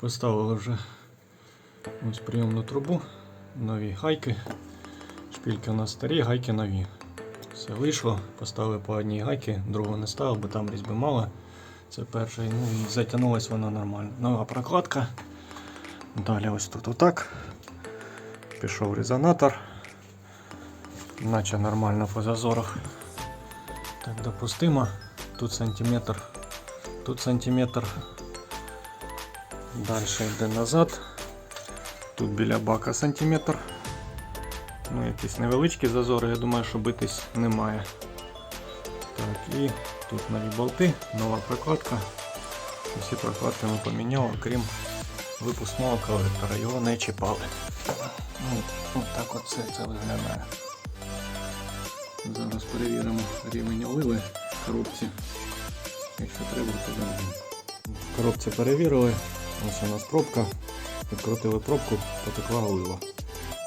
Поставили вже ось прийомну трубу, нові гайки. Шпільки у нас старі, гайки нові. Все вийшло, поставили по одній гайки, другу не ставив, бо там різьби мало. Це перший, ну і затягнулась вона нормально. Нова прокладка. Далі ось тут отак. Пішов резонатор. Наче нормально по зазорах. Так, допустимо. Тут сантиметр, тут сантиметр. Далі йде назад. Тут біля бака сантиметр. Ну, якісь невеличкі зазори, я думаю, що битись немає. Так, і тут нові болти, нова прокладка. Всі прокладки ми поміняли, крім випускного колектора, його не чіпали. Ну, так от все це виглядає. Зараз перевіримо рівень оливи коробці. Якщо треба, то коробці перевірили. Ось у нас пробка. Відкрутили пробку, потекла олива.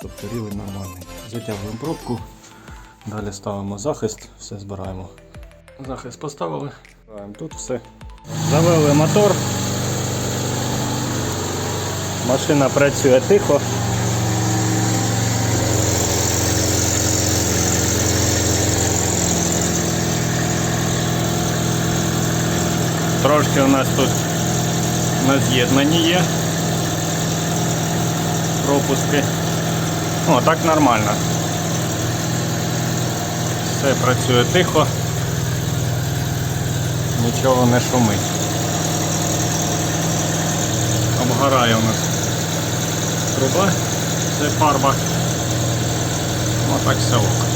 Тобто рівень нормальний. Затягуємо пробку. Далі ставимо захист, все збираємо. Захист поставили. Збираємо Тут все. Завели мотор. Машина працює тихо. Трошки у нас тут на з'єднанні є пропуски. О, так нормально. Все працює тихо, нічого не шумить. Обгорає у нас труба, це фарба. Отак все ок.